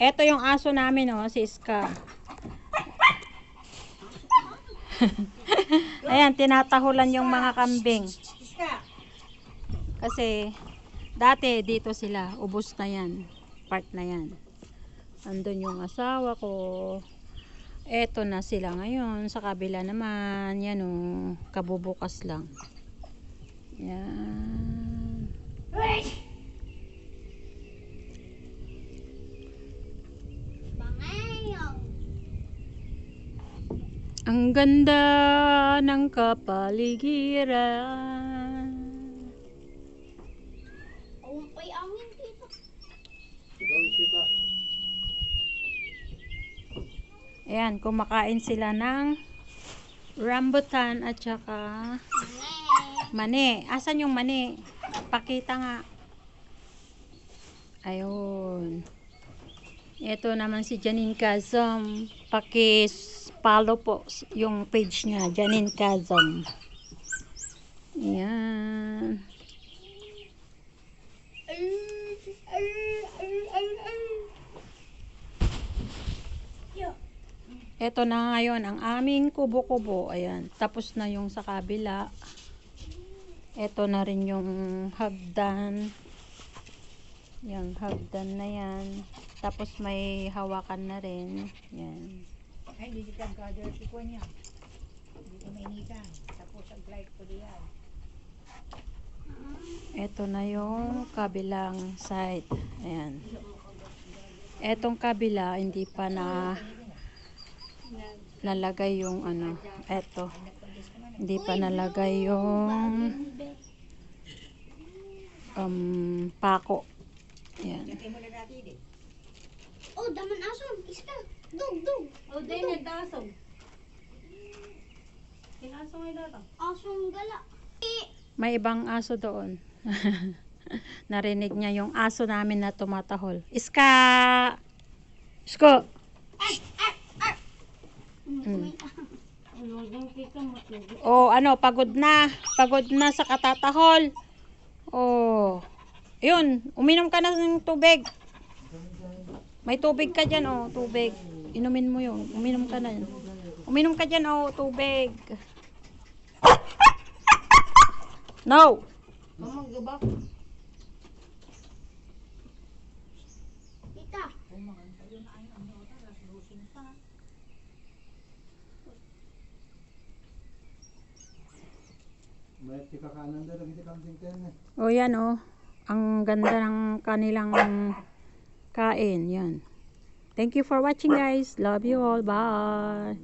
Ito yung aso namin, oh, si Iska. Ayan, tinatahulan yung mga kambing. Kasi, dati dito sila, ubos na yan. Part na yan. Andun yung asawa ko. Eto na sila ngayon. Sa kabila naman, yan oh, kabubukas lang. Yan. Ang ganda ng kapaligiran. Umpay angin dito. Ayan, kumakain sila ng rambutan at saka mani. Asan yung mani? Pakita nga. Ayun. Ito naman si Janine Kazam. Pakis-follow po yung page niya, Janine Kazam. Ayan. Ito na ngayon ang aming kubo-kubo. Ayan. Tapos na yung sa kabila. Ito na rin yung hagdan. Yung hagdan na yan. Tapos may hawakan na rin. Yan. Hindi kita gather si Kwan niya. Hindi ko mainitan. Tapos ang like ko diyan. Ito na yung kabilang side. Ayan. Etong kabila, hindi pa na lalagay yung ano. Eto. Hindi pa nalagay yung um, pako. Ayan. Eh. Oh, daman ason. Iska. Dug, dug. O, din yung dasog. Kinasong ay data. Asong gala. May ibang aso doon. Narinig niya yung aso namin na tumatahol. Iska! Isko! Mm. Oh, ano, pagod na. Pagod na sa katatahol. Oh. Yun, uminom ka na ng tubig. May tubig ka dyan, oh, tubig. Inumin mo yun. Uminom ka na. Uminom ka dyan, oh, tubig. No! Tita. Lagi sa kamsing ten. Oh, yan, oh. Ang ganda ng kanilang kain. Yan. Thank you for watching, guys. Love you all. Bye.